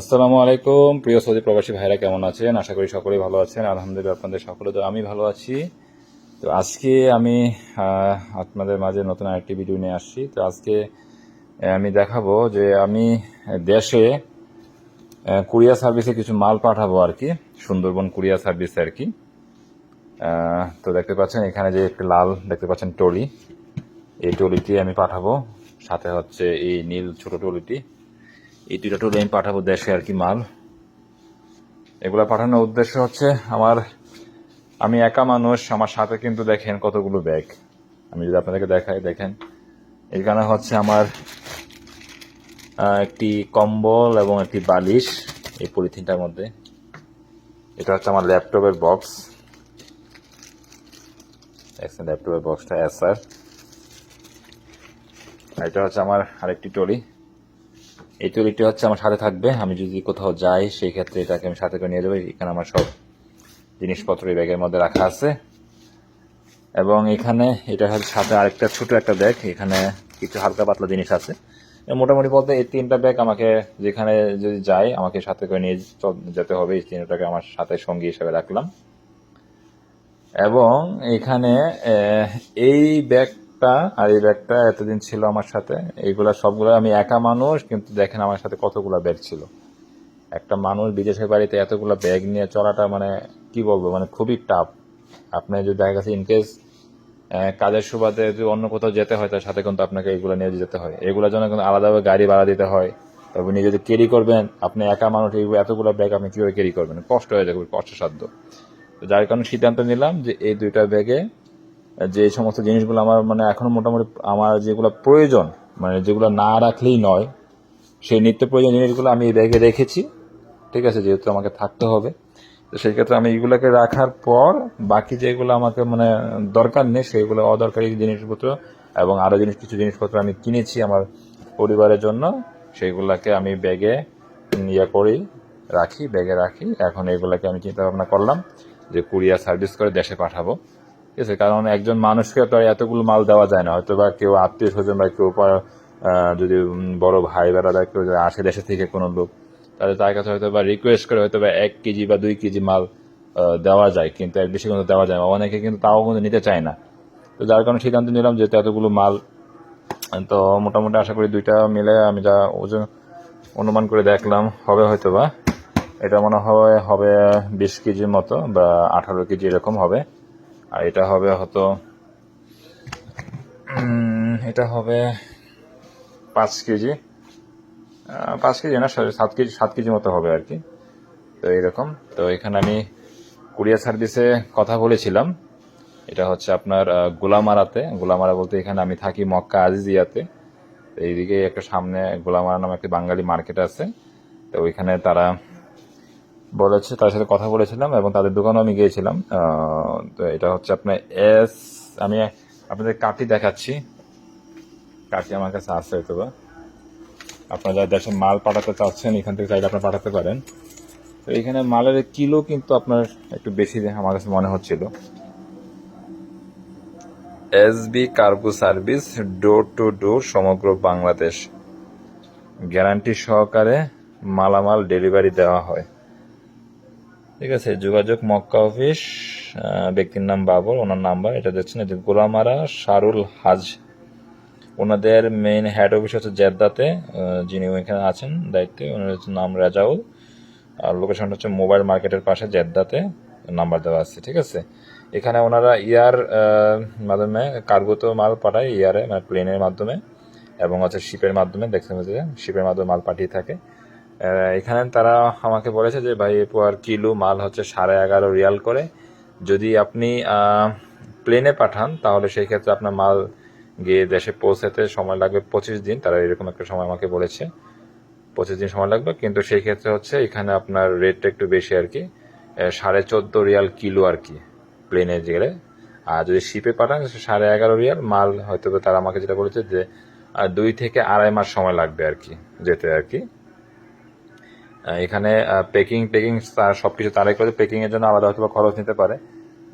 আসসালামু আলাইকুম। প্রিয় সৌদি প্রবাসী ভাইরা, কেমন আছেন? আশা করি সকলেই ভালো আছেন। আলহামদুলিল্লাহ, আপনাদের সকলে তো আমি ভালো আছি। তো আজকে আমি আপনাদের মাঝে নতুন আরেকটি ভিডিও নিয়ে আসছি। তো আজকে আমি দেখাবো যে আমি দেশে কুরিয়া সার্ভিসে কিছু মাল পাঠাবো আর কি। সুন্দরবন কুরিয়া সার্ভিসে আর কি। তো দেখতে পাচ্ছেন এখানে যে একটি লাল, দেখতে পাচ্ছেন টলি। এই টলিটি আমি পাঠাবো। সাথে হচ্ছে এই নীল ছোট টলিটি। এই দুইটা টুলে আমি পাঠাবো দেশে আর কি মাল। এগুলো পাঠানোর উদ্দেশ্য হচ্ছে আমার, আমি একা মানুষ, আমার সাথে কিন্তু দেখেন কতগুলো ব্যাগ আমি যদি আপনাদেরকে দেখাই, দেখেন। এখানে হচ্ছে আমার একটি কম্বল এবং একটি বালিশ এই পলিথিনটার মধ্যে। এটা হচ্ছে আমার ল্যাপটপের বক্স ল্যাপটপের বক্সটা এসআর এটা হচ্ছে আমার আরেকটি টলি এই ট্রলিটি হচ্ছে আমার সাথে থাকবে। আমি যদি কোথাও যাই, সেই ক্ষেত্রে এটাকে আমি সাথে করে নিয়ে যাব। এখানে আমার সব জিনিসপত্র এই ব্যাগের মধ্যে রাখা আছে। এবং এখানে এটা হচ্ছে সাথে আরেকটা ছোট একটা ব্যাগ। এখানে কিছু হালকা পাতলা জিনিস আছে। মোটামুটি বলতে এই তিনটা ব্যাগ আমাকে যেখানে যদি যাই, আমাকে সাথে করে নিয়ে যেতে হবে। এই তিনটাকে আমার সাথে সঙ্গী হিসেবে রাখলাম। এবং এখানে এই এই ব্যাগটা আর এই ব্যাগটা এতদিন ছিল আমার সাথে। এইগুলা সবগুলো আমি একা মানুষ, কিন্তু দেখেন আমার সাথে কতগুলো ব্যাগ ছিল। একটা মানুষ বিদেশের বাড়িতে এতগুলো ব্যাগ নিয়ে চলাটা মানে কি বলব মানে খুবই টাফ আপনি যদি দেখা গেছে ইনকেস কাজের সুবাদে যদি অন্য কোথাও যেতে হয়, তার সাথে কিন্তু আপনাকে এগুলো নিয়ে যেতে হয়। এগুলোর জন্য কিন্তু আলাদাভাবে গাড়ি ভাড়া দিতে হয়। তবে নিয়ে যদি ক্যারি করবেন, আপনি একা মানুষ এইগুলো এতগুলো ব্যাগ আপনি কীভাবে ক্যারি করবেন? কষ্ট হয়ে যাবে, কষ্টসাধ্য। তো যার কারণে সিদ্ধান্ত নিলাম যে এই দুইটা ব্যাগে যে সমস্ত জিনিসগুলো আমার মানে এখন মোটামুটি আমার যেগুলো প্রয়োজন মানে যেগুলো না রাখলেই নয়, সেই নিত্য প্রয়োজন জিনিসগুলো আমি এই ব্যাগে রেখেছি। ঠিক আছে, যেহেতু আমাকে থাকতে হবে। তো সেই ক্ষেত্রে আমি এইগুলোকে রাখার পর বাকি যেগুলো আমাকে মানে দরকার নেই, সেগুলো অদরকারি জিনিসপত্র এবং আরও জিনিস, কিছু জিনিসপত্র আমি কিনেছি আমার পরিবারের জন্য সেইগুলাকে আমি ব্যাগে ইয়ে করি রাখি, ব্যাগে রাখি। এখন এগুলাকে আমি চিন্তা ভাবনা করলাম যে কুরিয়ার সার্ভিস করে দেশে পাঠাবো। ঠিক আছে, কারণ একজন মানুষকে তো এতগুলো মাল দেওয়া যায় না। হয়তো বা কেউ আত্মীয় স্বজন বা কেউ যদি বড় ভাই বেড়াদা কেউ আসে দেশে থেকে কোনো লোক, তাহলে তার কাছে হয়তো বা রিকোয়েস্ট করে হয়তো বা এক কেজি বা দুই কেজি মাল দেওয়া যায়, কিন্তু এর বেশি কিন্তু দেওয়া যায় না। অনেকে কিন্তু তাও কিন্তু নিতে চায় না। তো যার কারণে সিদ্ধান্ত নিলাম যেহেতু এতগুলো মাল, তো মোটামুটি আশা করি দুইটা মিলে আমি যা ওজন অনুমান করে দেখলাম, হবে হয়তো বা এটা মনে হয় হবে বিশ কেজির মতো বা আঠারো কেজি এরকম হবে। আর এটা হবে হয়তো এটা হবে পাঁচ কেজি। পাঁচ কেজি না সাত কেজি সাত কেজি মতো হবে আর কি। তো এইরকম। তো এখানে আমি কুরিয়ার সার্ভিসে কথা বলেছিলাম। এটা হচ্ছে আপনার গোলামারাতে। গোলামারা বলতে এখানে আমি থাকি মক্কা আজিজিয়াতে। এইদিকে একটা সামনে গোলামারা নামে একটি বাঙালি মার্কেট আছে। তো ওইখানে তারা বলেছে, তার সাথে কথা বলেছিলাম এবং তাদের দোকানেও আমি গিয়েছিলাম। তো এটা হচ্ছে আপনার এস, আমি আপনাদের কার্ডটি দেখাচ্ছি। কার্ডটি আমার কাছে আছে হয়তো আপনারা যারা দেশে মাল পাঠাতে চাচ্ছেন, এখান থেকে চাইলে আপনারা পাঠাতে পারেন। তো এখানে মালের কিলো কিন্তু আপনার একটু বেশি আমার কাছে মনে হচ্ছিল। S B cargo service, door to door, সমগ্র বাংলাদেশ। গ্যারান্টি সহকারে মালামাল ডেলিভারি দেওয়া হয়। ঠিক আছে, যোগাযোগ মক্কা অফিস ব্যক্তির নাম বাবর ওনার নাম্বার, এটা দেখছেন যে গোলামারা, শারুল হাজ। ওনাদের মেইন হেড অফিস হচ্ছে জেদ্দাতে যিনি ওইখানে আছেন, দায়িত্বে, ওনার হচ্ছে নাম রাজাউল, আর লোকেশন হচ্ছে মোবাইল মার্কেটের পাশে জেদ্দাতে, নাম্বার দেওয়া আছে, ঠিক আছে? এখানে ওনারা ইয়ার মাধ্যমে কার্গোতে মাল পাঠায়, ইয়ারে মানে প্লেনের মাধ্যমে, এবং হচ্ছে শিপের মাধ্যমে দেখতে পাচ্ছি শিপের মাধ্যমে মাল পাঠিয়ে থাকে। এখানে তারা আমাকে বলেছে যে, ভাই আর কিলো মাল হচ্ছে সাড়ে এগারো রিয়াল করে। যদি আপনি প্লেনে পাঠান, তাহলে সেই ক্ষেত্রে আপনার মাল গিয়ে দেশে পৌঁছাতে সময় লাগবে পঁচিশ দিন। তারা এরকম একটা সময় আমাকে বলেছে। পঁচিশ দিন সময় লাগবে, কিন্তু সেই ক্ষেত্রে হচ্ছে এখানে আপনার রেটটা একটু বেশি আর কি। সাড়ে চোদ্দ রিয়াল কিলো আর কি প্লেনে গেলে। আর যদি শিপে পাঠান সাড়ে এগারো রিয়াল। মাল হয়তো তারা আমাকে যেটা বলেছে যে দুই থেকে আড়াই মাস সময় লাগবে আর কি, যেতে আর কি। এখানে পেকিং টেকিং সবকিছু তারাই করে পেকিং এর জন্য আলাদা হয়তো খরচ নিতে পারে।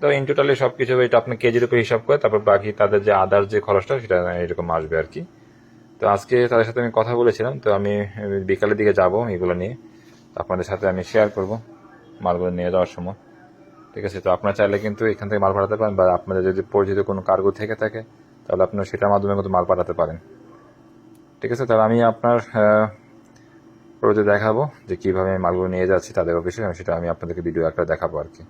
তো ইন টোটালি সবকিছু এটা আপনি কেজির উপর হিসাব করে, তারপর বাকি তাদের যে আদার যে খরচটা, সেটা এরকম আসবে আর কি। তো আজকে তাদের সাথে আমি কথা বলেছিলাম, তো আমি বিকালের দিকে যাব এগুলো নিয়ে। আপনাদের সাথে আমি শেয়ার করব মালগুলো নিয়ে যাওয়ার সময়। ঠিক আছে, তো আপনারা চাইলে কিন্তু এখান থেকে মাল পাঠাতে পারেন, বা আপনাদের যদি পরিচিত কোনো কার্গো থেকে থাকে, তাহলে আপনারা সেটার মাধ্যমে কিন্তু মাল পাঠাতে পারেন। ঠিক আছে, তাহলে আমি আপনার প্রয়োজন দেখাবো যে কীভাবে আমি মালগুলো নিয়ে যাচ্ছি তাদের অফিসে আমি সেটা আমি আপনাদেরকে ভিডিও একটা দেখাবো আর কি।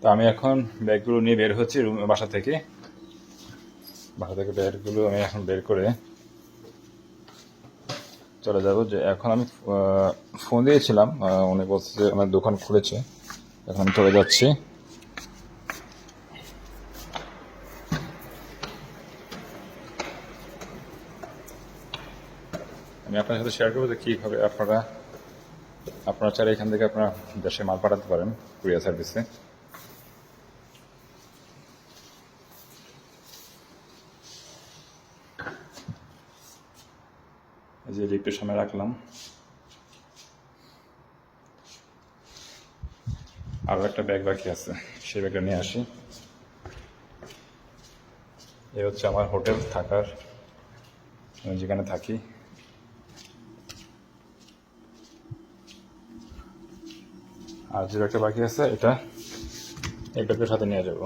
তো আমি এখন ব্যাগগুলো নিয়ে বের হচ্ছি রুম বাসা থেকে। বাসা থেকে ব্যাগগুলো আমি এখন বের করে চলে যাব। যে এখন আমি ফোন দিয়েছিলাম উনি বলছে যে আমার দোকান খুলেছে। এখন চলে যাচ্ছি। আপনার সাথে শেয়ার করব যে কীভাবে আপনারা আপনারা চাইলে এখান থেকে আপনারা দেশে মাল পাঠাতে পারেন কুরিয়ার সার্ভিসে। যে লিফটের সামনে রাখলাম। আরও একটা ব্যাগ বাকি আছে, সেই ব্যাগটা নিয়ে আসি। এই হচ্ছে আমার হোটেল থাকার যেখানে থাকি। আর যে ব্যাগটা বাকি আছে, এটা এই ব্যাগের সাথে নিয়ে যাব।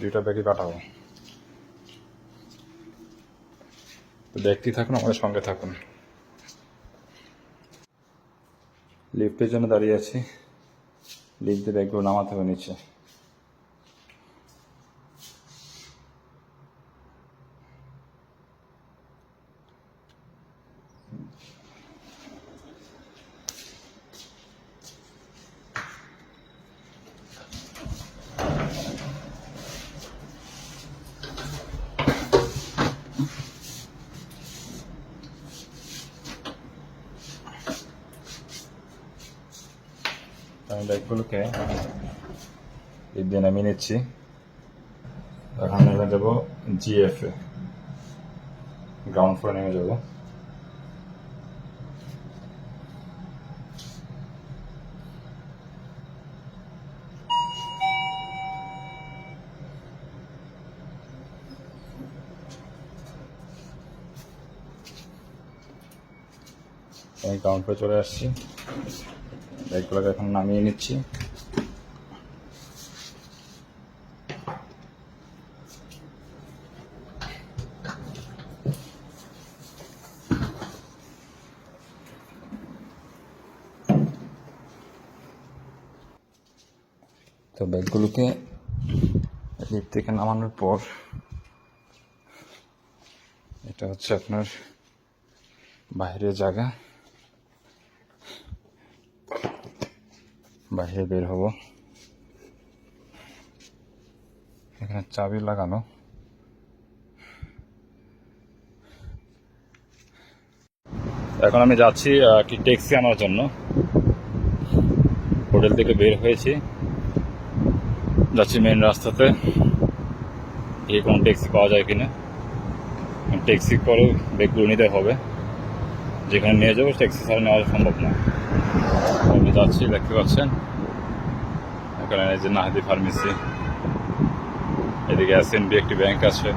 দুইটা ব্যাগই পাঠাবো। তো দেখতেই থাকুন, আমাদের সঙ্গে থাকুন। লিফটের জন্য দাঁড়িয়ে আছি। লিফটে ব্যাগগুলো নামাতে হবে নিচে। লিফট দিয়ে নামিয়ে নিচ্ছি এখন নেমে যাব জিএফ এ গ্রাউন্ড ফ্লোরে নেমে যাব আমি ফ্লোরে চলে আসছি ব্যাগগুলোকে এখন নামিয়ে নিচ্ছি। তো ব্যাগগুলোকে লিফট থেকে নামানোর পর এটা হচ্ছে আপনার বাইরের জায়গা। বাইরে বের হব। এখানে চাবি লাগানো। এখন আমি যাচ্ছি একটি ট্যাক্সি আনার জন্য। হোটেল থেকে বের হয়েছি। যাচ্ছি মেন রাস্তাতে। গিয়ে কোনো ট্যাক্সি পাওয়া যায় কিনা। ট্যাক্সি করে ব্যাগগুলো নিতে হবে। যেখানে নিয়ে যাব, ট্যাক্সি ছাড়া নেওয়া সম্ভব না। যাচ্ছি দেখতে পাচ্ছেন? এখানে এই যে নাহাদি ফার্মেসি। এদিকে এসএনবি একটি ব্যাংক আছে।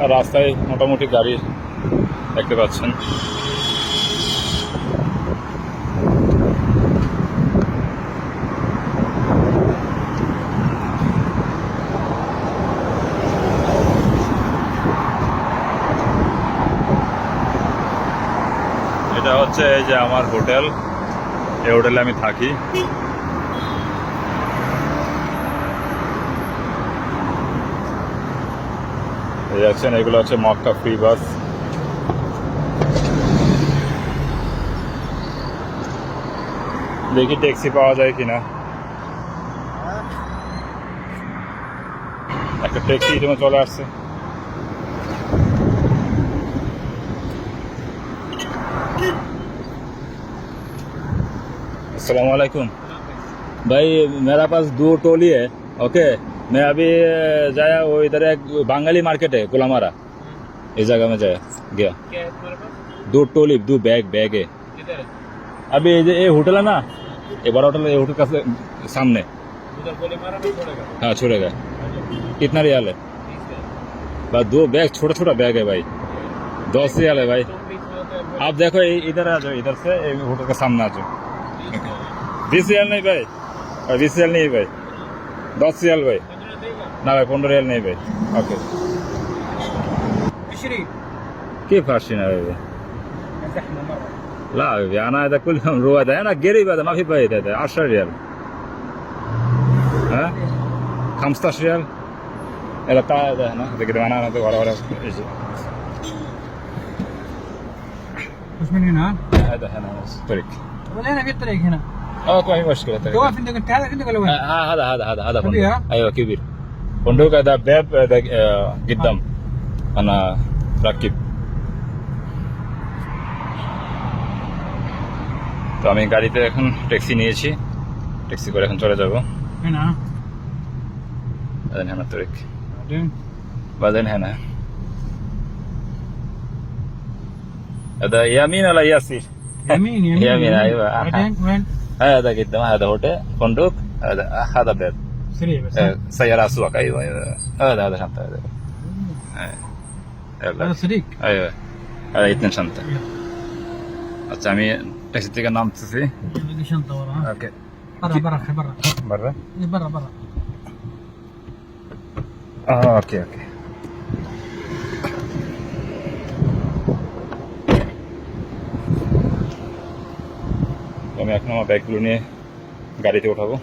আর রাস্তায় মোটামুটি গাড়ি দেখতে পাচ্ছেন। এটা হচ্ছে এই যে আমার হোটেল। এই হোটেলে আমি থাকি। এই যাচ্ছেন এগুলো হচ্ছে মক্কা ফ্রি বাস। দেখি ট্যাক্সি পাওয়া যায় কিনা। একটা ট্যাক্সি জন্য চলে আসছে। अस्सलाम वालेकुम भाई मेरा पास दो टोली है ओके मैं अभी अ, जाया वो इधर एक बांगाली मार्केट है कुलामारा इस जगह में जाया गया क्या है तुम्हारे पास दो टोली दो बैग बैग है किधर है अभी ये जो- ये होटल है ना ये बड़ा होटल है ये होटल का से- सामने उधर गोली मारा नहीं छोड़ेगा हाँ छोड़ेगा कितना रियाल है तीस का बस दो बैग छोटा छोटा बैग है भाई दस रियाल है भाई तुम बीच में होते हैं आप देखो इ- इधर आ जाओ इधर से एक होटल के सामने आ जाओ বিসিএল নেই ভাই বিসিএল নেই ভাই দশ সিএল ভাই না ভাই পনেরো এল নেই ভাই ওকে كيف عشرين يا بيبي؟ لا يا بيبي انا هذا كلهم رواد انا قريب هذا ما في بعيد هذا 10 ريال ها 15 ريال يلا تعال هذا هنا تقدر انا هذا ورا ورا اجي وش من هنا؟ هذا هنا الطريق ولا هنا في الطريق هنا اه ما في مشكله طريق جواب عندك انت هذا عندك ولا وين؟ آه هذا هذا هذا هذا كبير، فندق ها؟ ايوه كبير فندق هذا باب هذا آه، قدام انا راكب তো আমি গাড়িতে এখন ট্যাক্সি নিয়েছি ট্যাক্সি করে এখন চলে যাব هنا بعدين هنا الطريق بعدين بعدين هنا هذا يمين ولا يسير يمين يمين يمين، أيوة. بعدين وين؟ هذا قدام هذا هوتيل فندق هذا هذا باب سريع بس آه، سيارة أسواق أيوة أيوة هذا هذا شنطة هذا آه. يلا هذا صديق ايوه هذا اثنين شنطة আচ্ছা আমি ট্যাক্সি থেকে নামতেছি باقي شنطه ورا ها ওকে برا برا برا বাররা إيه، برا برا ওকে ওকে আমি এখন আমার ব্যাগগুলো নিয়ে গাড়িতে ওঠাবো।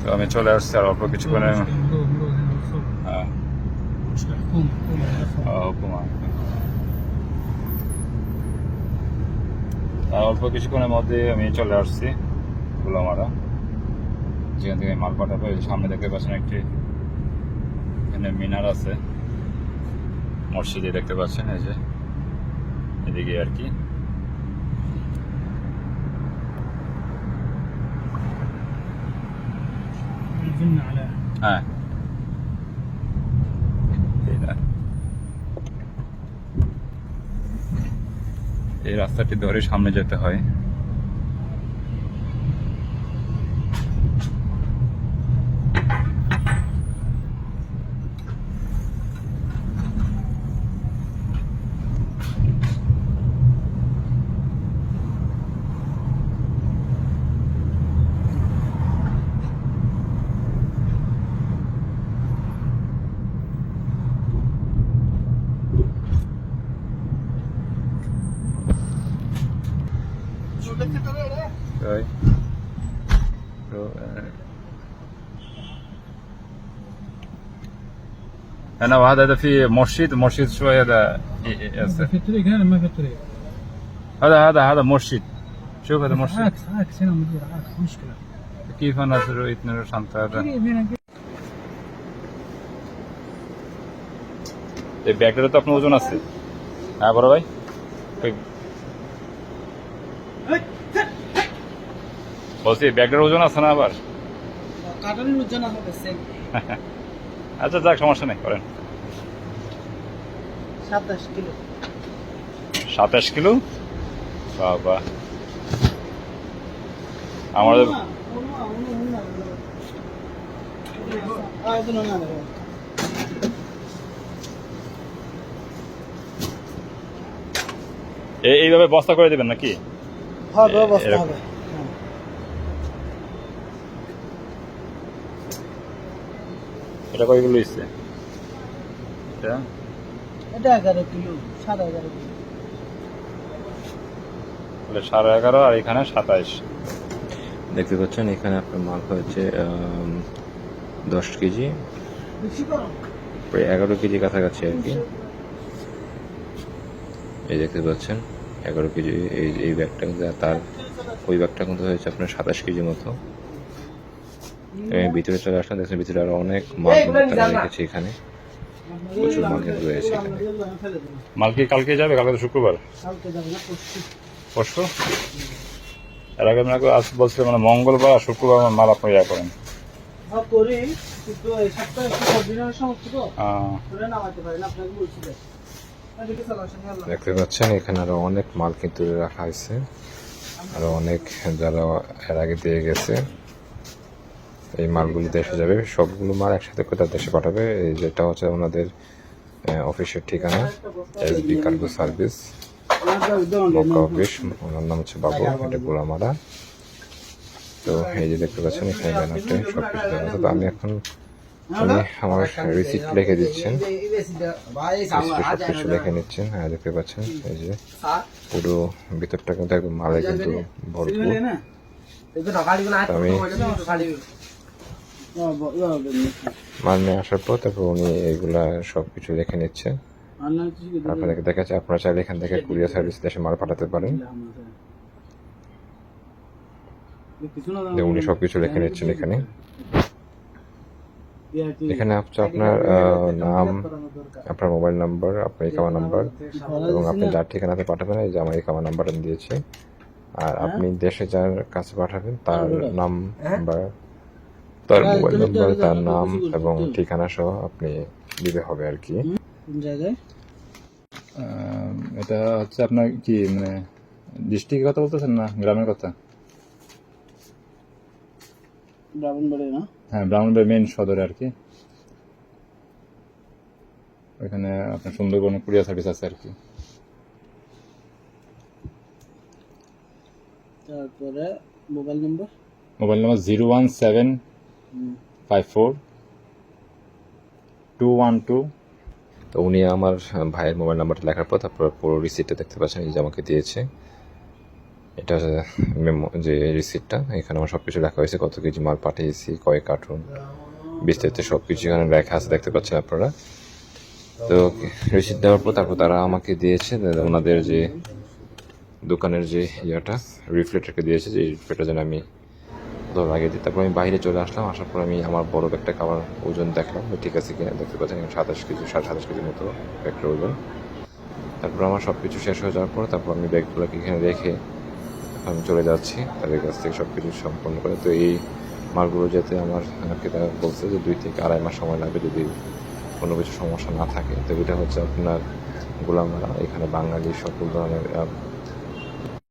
তো আমি চলে আসছি আর অল্প কিছুক্ষণে হ্যাঁ। আর অল্প কিছুক্ষণের মধ্যে আমি চলে আসছি গুলামারা যেখান থেকে মাল পাঠাবো সামনে দেখতে পাচ্ছেন একটি সামনে মিনার আছে। মসজিদে দেখতে পাচ্ছেন, এই যে। এদিকে আর কি। হ্যাঁ। এই রাস্তাটি ধরে সামনে যেতে হয়। انا وهذا ده في مرشد مرشد شويه ده ي- ي- يس- في الطريق هنا ما في الطريق هذا هذا هذا مرشد شوف هذا مرشد عكس عكس هنا مدير عكس مشكلة كيف انا اسوي اثنين شنطه هذا قريب هنا قريب. এই ব্যাগটাতে তো আপনার ওজন আছে হ্যাঁ বড় ভাই ওই- বলছি ব্যাগটার ওজন আছে না আবার কাটানোর ওজন হবে সেম আচ্ছা যাক সমস্যা নেই করেন সাতাশ কিলো। সাতাশ কিলো? বাবা। আমাদের এইভাবে বস্তা করে দেবেন নাকি? এটা কয়গুলো ইচ্ছে এটা? এটা এগারো কিলো সাড়ে এগারো কিলো। সাড়ে এগারো আর এখানে সাতাইশ। দেখতে পাচ্ছেন এখানে আপনার মাল হচ্ছে দশ কেজি। প্রায় এগারো কেজি কাছাকাছি আর কি। এই দেখতে পাচ্ছেন এগারো কেজি এই এই ব্যাগটা কিন্তু তার ওই ব্যাগটা কিন্তু হয়েছে আপনার সাতাশ কেজি মতো। ভিতরে চলে আসলাম দেখছেন ভিতরে আরও অনেক মাল রেখেছে এখানে। প্রচুর মাল কিন্তু রয়েছে এখানে। মাল কি কালকে যাবে? কালকে তো শুক্রবার। কালকে যাবে না পরশু। এর আগে আপনাকে আজ বলছিলাম মানে মঙ্গলবার আর শুক্রবার আমার মাল আপনি ইয়া করেন। দেখতে পাচ্ছেন এখানে আরও অনেক মাল কিন্তু রাখা হয়েছে। আরও অনেক যারা এর আগে দিয়ে গেছে। এই মালগুলো দেশে যাবে। সবগুলো মাল একসাথে করে দেশে পাঠাবে। এই যেটা হচ্ছে ওনাদের অফিসের ঠিকানা S B cargo service Mecca office, ওনার নাম হচ্ছে বাবু, এটা গোলামারা। তো এই যে দেখতে পাচ্ছেন, এখানে ব্যানারটা সব কিছু দেওয়া আছে। তো আমি এখন উনি আমার রিসিপ্ট লিখে দিচ্ছেন। সব কিছু লিখে নিচ্ছেন। হ্যাঁ দেখতে পাচ্ছেন, এই যে পুরো ভিতরটা কিন্তু একদম মালে কিন্তু ভরপুর। আমি মাল নিয়ে আসার পর তারপর উনি এইগুলা সব কিছু লিখে নিচ্ছে আপনাদেরকে দেখাচ্ছে আপনারা চাইলে এখান থেকে কুরিয়ার সার্ভিস দেশে মাল পাঠাতে পারেন। উনি সব কিছু লিখে নিচ্ছেন এখানে। এখানে হচ্ছে আপনার নাম আপনার মোবাইল নাম্বার আপনার ইকামা নাম্বার এবং আপনি যার ঠিকানাতে পাঠাবেন এই যে আমার ইকামা নাম্বার আমি দিয়েছি। আর আপনি দেশে যার কাছে পাঠাবেন তার নাম বা তার মোবাইল নাম্বার তার নাম এবং ঠিকানা সহ আপনি দিতে হবে আর কি। জায়গায়? এটা হচ্ছে আপনার কি মানে ডিস্ট্রিক্টের কথা বলতেছেন না গ্রামের কথা? ব্রাহ্মণবাড়ি না? হ্যাঁ ব্রাহ্মণবাড়ি মেন সদরে আর কি। ওইখানে আপনার সুন্দরবন কুরিয়ার সার্ভিস আছে আর কি। তারপরে mobile number? Mobile number zero one seven five four two one two তো উনি আমার ভাইয়ের মোবাইল নাম্বারটা লেখার পর তারপর পুরো রিসিপ্টটা দেখতে পাচ্ছেন, এই যে আমাকে দিয়েছে। এটা মেমো যে রিসিপ্টটা এখানে আমার সব কিছু লেখা হয়েছে, কত কেজি মাল পাঠিয়েছি, কয় কার্টুন বিস্তারিত সব কিছু এখানে লেখা আছে, দেখতে পাচ্ছেন আপনারা। তো রিসিপ্ট দেওয়ার পর তারপর তারা আমাকে দিয়েছে ওনাদের যে দোকানের যে ইয়েটা রিফ্লেক্টরকে দিয়েছে, যে রিফ্লেক্টর যেন আমি ধর লাগিয়ে দিই তারপর আমি বাইরে চলে আসলাম, আসার পর আমি আমার বড় ব্যাগটা খাবার ওজন দেখলাম। ঠিক আছে কিনা দেখতে এখানে সাতাশ কেজি, সাড়ে সাতাশ কেজির মতো ব্যাগটার ওজন। তারপর আমার সব কিছু শেষ হয়ে যাওয়ার পর তারপর আমি ব্যাগগুলোকে এখানে রেখে আমি চলে যাচ্ছি তাদের কাছ থেকে সব কিছু সম্পন্ন করে। তো এই মালগুলো যাতে আমার ক্রেতা বলছে যে দুই থেকে আড়াই মাস সময় লাগবে যদি কোনো কিছু সমস্যা না থাকে। তো এটা হচ্ছে আপনার গোলামারা এখানে বাঙালি সকল ধরনের